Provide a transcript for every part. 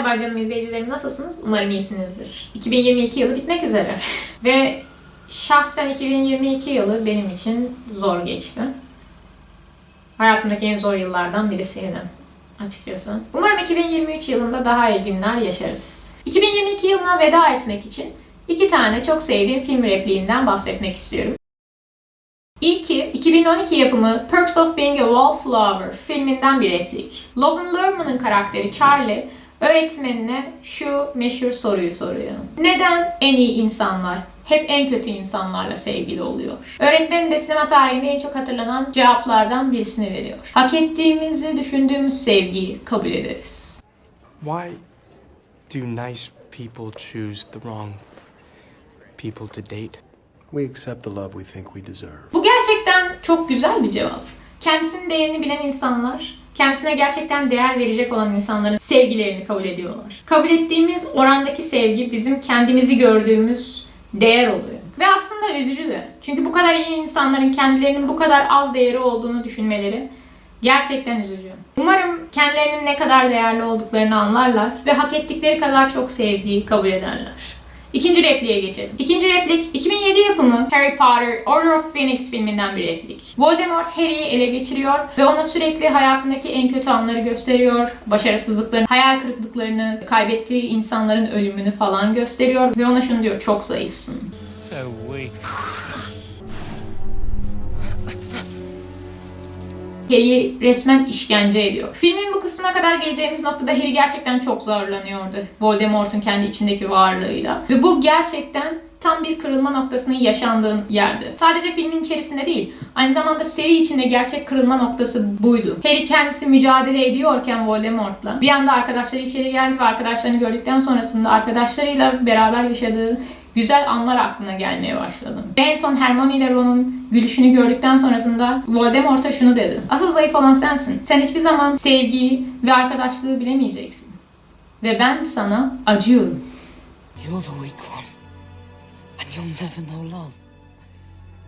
Merhaba canım izleyicilerim nasılsınız? Umarım iyisinizdir. 2022 yılı bitmek üzere. Ve şahsen 2022 yılı benim için zor geçti. Hayatımdaki en zor yıllardan birisiydi açıkçası. Umarım 2023 yılında daha iyi günler yaşarız. 2022 yılına veda etmek için iki tane çok sevdiğim film repliğinden bahsetmek istiyorum. İlki 2012 yapımı Perks of Being a Wallflower filminden bir replik. Logan Lerman'ın karakteri Charlie öğretmenine şu meşhur soruyu soruyor. Neden en iyi insanlar hep en kötü insanlarla sevgili oluyor? Öğretmenin de sinema tarihinde en çok hatırlanan cevaplardan birisini veriyor. Hak ettiğimizi düşündüğümüz sevgiyi kabul ederiz. Why do nice people choose the wrong people to date? We accept the love we think we deserve. Bu gerçekten çok güzel bir cevap. Kendisinin değerini bilen insanlar, kendisine gerçekten değer verecek olan insanların sevgilerini kabul ediyorlar. Kabul ettiğimiz orandaki sevgi bizim kendimizi gördüğümüz değer oluyor. Ve aslında üzücü de. Çünkü bu kadar iyi insanların kendilerinin bu kadar az değeri olduğunu düşünmeleri gerçekten üzücü. Umarım kendilerinin ne kadar değerli olduklarını anlarlar ve hak ettikleri kadar çok sevgiyi kabul ederler. İkinci repliğe geçelim. İkinci replik 2007 yapımı Harry Potter Order of Phoenix filminden bir replik. Voldemort Harry'i ele geçiriyor ve ona sürekli hayatındaki en kötü anları gösteriyor. Başarısızlıklarını, hayal kırıklıklarını, kaybettiği insanların ölümünü falan gösteriyor ve ona şunu diyor çok zayıfsın. So weak. Harry'i resmen işkence ediyor. Filmin bu kısmına kadar geleceğimiz noktada Harry gerçekten çok zorlanıyordu. Voldemort'un kendi içindeki varlığıyla. Ve bu gerçekten tam bir kırılma noktasının yaşandığı yerdi. Sadece filmin içerisinde değil, aynı zamanda seri içinde gerçek kırılma noktası buydu. Harry kendisi mücadele ediyorken Voldemort'la bir anda arkadaşları içeri geldi ve arkadaşlarını gördükten sonrasında arkadaşlarıyla beraber yaşadığı güzel anlar aklına gelmeye başladı. Ve en son Hermione ile Ron'un gülüşünü gördükten sonrasında Voldemort'a şunu dedi. Asıl zayıf olan sensin. Sen hiçbir zaman sevgiyi ve arkadaşlığı bilemeyeceksin. Ve ben sana acıyorum. You're the weak one. And you'll never know love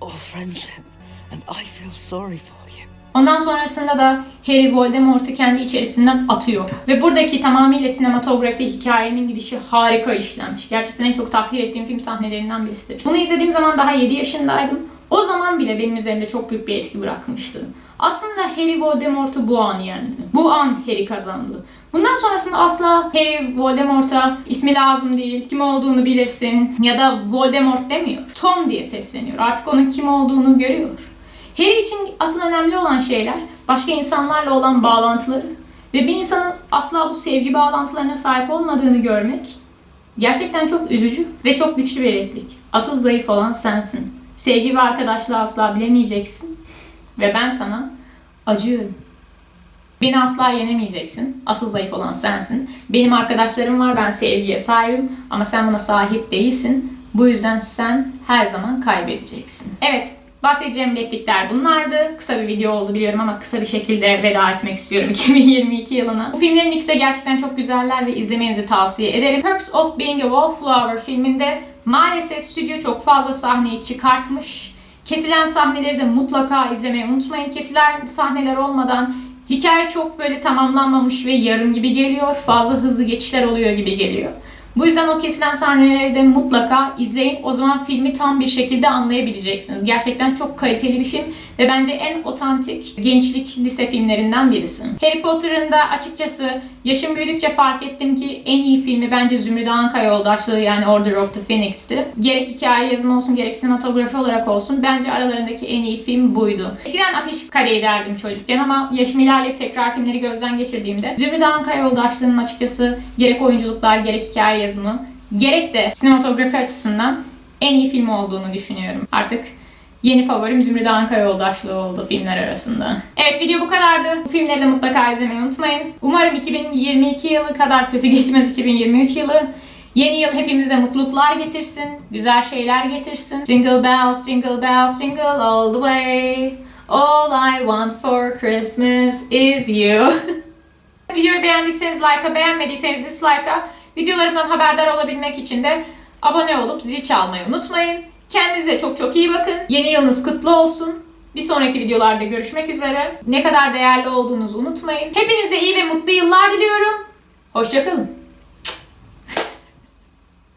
or friendship. And I feel sorry for you. Ondan sonrasında da Harry Voldemort'u kendi içerisinden atıyor. Ve buradaki tamamıyla sinematografi, hikayenin gidişi harika işlenmiş. Gerçekten en çok takdir ettiğim film sahnelerinden birisidir. Bunu izlediğim zaman daha 7 yaşındaydım. O zaman bile benim üzerimde çok büyük bir etki bırakmıştı. Aslında Harry Voldemort'u bu an yendi. Bu an Harry kazandı. Bundan sonrasında asla Harry Voldemort'a ismi lazım değil, kim olduğunu bilirsin ya da Voldemort demiyor. Tom diye sesleniyor. Artık onun kim olduğunu görüyor. Harry için asıl önemli olan şeyler başka insanlarla olan bağlantıları ve bir insanın asla bu sevgi bağlantılarına sahip olmadığını görmek gerçekten çok üzücü ve çok güçlü bir replik. Asıl zayıf olan sensin. Sevgi ve arkadaşlığı asla bilemeyeceksin ve ben sana acıyorum. Beni asla yenemeyeceksin. Asıl zayıf olan sensin. Benim arkadaşlarım var, ben sevgiye sahibim ama sen buna sahip değilsin. Bu yüzden sen her zaman kaybedeceksin. Evet, bahsedeceğim replikler bunlardı. Kısa bir video oldu biliyorum ama kısa bir şekilde veda etmek istiyorum 2022 yılına. Bu filmlerin ikisi de gerçekten çok güzeller ve izlemenizi tavsiye ederim. Perks of Being a Wallflower filminde maalesef stüdyo çok fazla sahneyi çıkartmış. Kesilen sahneleri de mutlaka izlemeyi unutmayın. Kesilen sahneler olmadan hikaye çok böyle tamamlanmamış ve yarım gibi geliyor. Fazla hızlı geçişler oluyor gibi geliyor. Bu yüzden o kesilen sahneleri de mutlaka izleyin. O zaman filmi tam bir şekilde anlayabileceksiniz. Gerçekten çok kaliteli bir film ve bence en otantik gençlik lise filmlerinden birisi. Harry Potter'ın da açıkçası yaşım büyüdükçe fark ettim ki en iyi filmi bence Zümrüt Anka Yoldaşlığı yani Order of the Phoenix'ti. Gerek hikaye yazımı olsun gerek sinematografi olarak olsun bence aralarındaki en iyi film buydu. Eskiden Ateş Kadehi derdim çocukken ama yaşım ilerleyip tekrar filmleri gözden geçirdiğimde Zümrüt Anka Yoldaşlığı'nın açıkçası gerek oyunculuklar gerek hikaye yazımı gerek de sinematografi açısından en iyi film olduğunu düşünüyorum. Artık Yeni favorim Zümrüt Anka Yoldaşlığı oldu filmler arasında. Evet video bu kadardı. Bu filmleri de mutlaka izlemeyi unutmayın. Umarım 2022 yılı kadar kötü geçmez 2023 yılı. Yeni yıl hepimize mutluluklar getirsin, güzel şeyler getirsin. Jingle bells, jingle bells, jingle all the way. All I want for Christmas is you. Videoyu beğendiyseniz like'a, beğenmediyseniz dislike'a, videolarımdan haberdar olabilmek için de abone olup zil çalmayı unutmayın. Kendinize çok çok iyi bakın. Yeni yılınız kutlu olsun. Bir sonraki videolarda görüşmek üzere. Ne kadar değerli olduğunuzu unutmayın. Hepinize iyi ve mutlu yıllar diliyorum. Hoşçakalın.